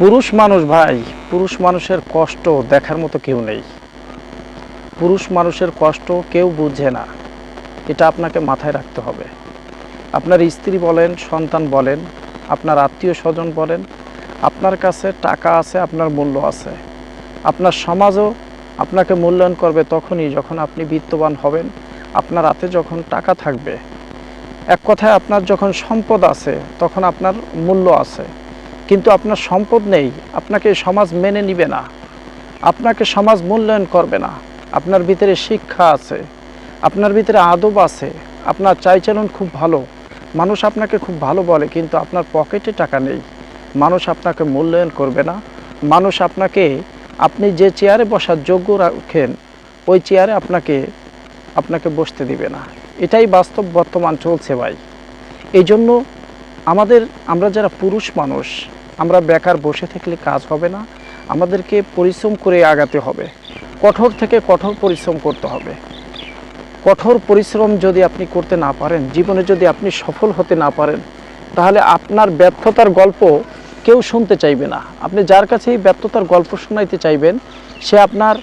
পুরুষ মানুষ ভাই, পুরুষ মানুষের কষ্ট দেখার মতো কেউ নেই। পুরুষ মানুষের কষ্ট কেউ বুঝে না। এটা আপনাকে মাথায় রাখতে হবে। আপনার স্ত্রী বলেন, সন্তান বলেন, আপনার আত্মীয় স্বজন বলেন, আপনার কাছে টাকা আছে, আপনার মূল্য আছে। আপনার সমাজও আপনাকে মূল্যায়ন করবে তখনই যখন আপনি বিত্তবান হবেন। আপনার হাতে যখন টাকা থাকবে, এক কথায় আপনার যখন সম্পদ আছে, তখন আপনার মূল্য আছে। কিন্তু আপনার সম্পদ নেই, আপনাকে সমাজ মেনে নিবে না, আপনাকে সমাজ মূল্যায়ন করবে না, আপনার ভিতরে শিক্ষা আছে, আপনার ভিতরে আদব আছে, আপনার চাইচলন খুব ভালো, মানুষ আপনাকে খুব ভালো বলে কিন্তু আপনার পকেটে টাকা নেই, মানুষ আপনাকে মূল্যায়ন করবে না, মানুষ আপনাকে, আপনি যে চেয়ারে বসার যোগ্য রাখেন, ওই চেয়ারে আপনাকে আপনাকে বসতে দিবে না, এটাই বাস্তব বর্তমান চলছে ভাই, এই জন্য আমাদের, আমরা যারা পুরুষ মানুষ আমরা বেকার বসে থাকলে কাজ হবে না, আমাদেরকে পরিশ্রম করে আগাতে হবে। কঠোর থেকে কঠোর পরিশ্রম করতে হবে। কঠোর পরিশ্রম যদি আপনি করতে না পারেন, জীবনে যদি আপনি সফল হতে না পারেন, তাহলে আপনার ব্যর্থতার গল্প কেউ শুনতে চাইবে না। আপনি যার কাছেই ব্যর্থতার গল্প শোনাইতে চাইবেন, সে আপনার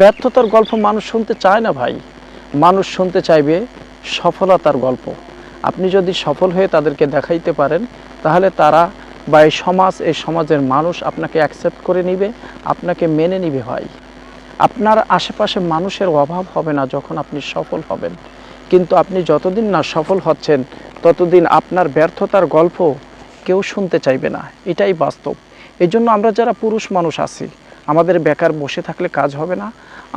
ব্যর্থতার গল্প মানুষ শুনতে চায় না ভাই। মানুষ শুনতে চাইবে সফলতার গল্প। আপনি যদি সফল হয়ে তাদেরকে দেখাইতে পারেন, তাহলে তারা বা এই সমাজ, এই সমাজের মানুষ আপনাকে অ্যাকসেপ্ট করে নিবে, আপনাকে মেনে নিবে হয় আপনার আশেপাশে মানুষের অভাব হবে না যখন আপনি সফল হবেন। কিন্তু আপনি যতদিন না সফল হচ্ছেন, ততদিন আপনার ব্যর্থতার গল্প কেউ শুনতে চাইবে না। এটাই বাস্তব। এই জন্য আমরা যারা পুরুষ মানুষ আছি, আমাদের বেকার বসে থাকলে কাজ হবে না।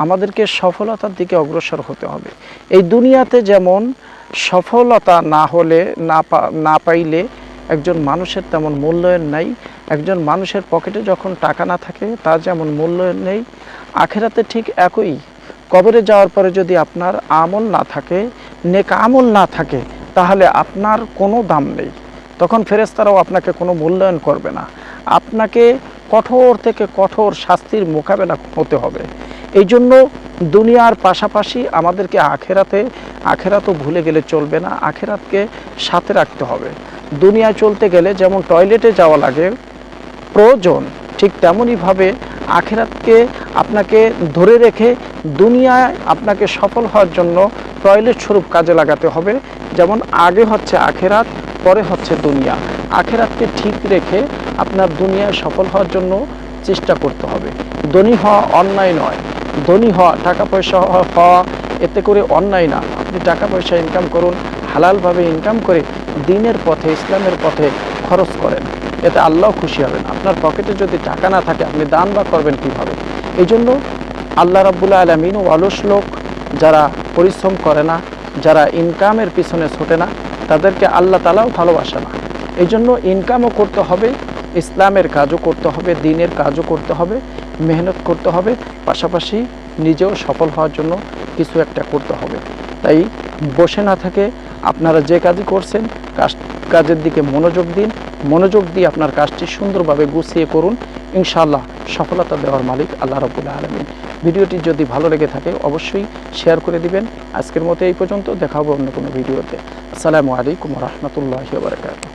আমাদেরকে সফলতার দিকে অগ্রসর হতে হবে। এই দুনিয়াতে যেমন সফলতা না হলে, না না পাইলে একজন মানুষের তেমন মূল্যায়ন নাই। একজন মানুষের পকেটে যখন টাকা না থাকে, তার যেমন মূল্যায়ন নেই। আখেরাতে ঠিক একই। কবরে যাওয়ার পরে যদি আপনার আমল না থাকে, নেক আমল না থাকে, তাহলে আপনার কোনো দাম নেই। তখন ফেরেস্তারাও আপনাকে কোনো মূল্যায়ন করবে না। আপনাকে কঠোর থেকে কঠোর শাস্তির মোকাবেলা হতে হবে। এই জন্য দুনিয়ার পাশাপাশি আমাদেরকে আখেরাতে, আখেরাতও ভুলে গেলে চলবে না। আখেরাতকে সাথে রাখতে হবে। দুনিয়ায় চলতে গেলে যেমন টয়লেটে যাওয়া লাগে, প্রয়োজন ঠিক তেমনইভাবে আখেরাতকে আপনাকে ধরে রেখে দুনিয়ায় আপনাকে সফল হওয়ার জন্য টয়লেট স্বরূপ কাজে লাগাতে হবে। যেমন আগে হচ্ছে আখেরাত, পরে হচ্ছে দুনিয়া। আখেরাতকে ঠিক রেখে আপনার দুনিয়ায় সফল হওয়ার জন্য চেষ্টা করতে হবে। ধনী হওয়া অন্যায় নয়। ধনী হওয়া টাকা পয়সা হওয়া, এতে করে অন্যায় না। আপনি টাকা পয়সা ইনকাম করুন, হালালভাবে ইনকাম করে দিনের পথে, ইসলামের পথে খরচ করেন। এতে আল্লাহ খুশি হবেন। আপনার পকেটে যদি টাকা না থাকে, আপনি দান বা করবেন কীভাবে? এই জন্য আল্লাহ রাবুল্লাহ আলমিন ও অলস লোক যারা পরিশ্রম করে না, যারা ইনকামের পিছনে ছোটে না, তাদেরকে আল্লাহ তালাও ভালোবাসে না। এই জন্য ইনকামও করতে হবে, ইসলামের কাজও করতে হবে, দিনের কাজও করতে হবে, মেহনত করতে হবে, পাশাপাশি নিজেও সফল হওয়ার জন্য কিছু একটা করতে হবে। তাই বসে না থাকে আপনারা যে কাজই করছেন, কাজ, কাজের দিকে মনোযোগ দিন। মনোযোগ দিয়ে আপনার কাজটি সুন্দরভাবে গুছিয়ে করুন। ইনশাআল্লাহ সফলতা দেওয়ার মালিক আল্লাহ রবুল্লা আলমিন। ভিডিওটি যদি ভালো লেগে থাকে, অবশ্যই শেয়ার করে দিবেন। আজকের মতো এই পর্যন্ত দেখাবো অন্য কোনো ভিডিওতে। আসসালামু আলাইকুম রহমতুল্লাহ বারকাত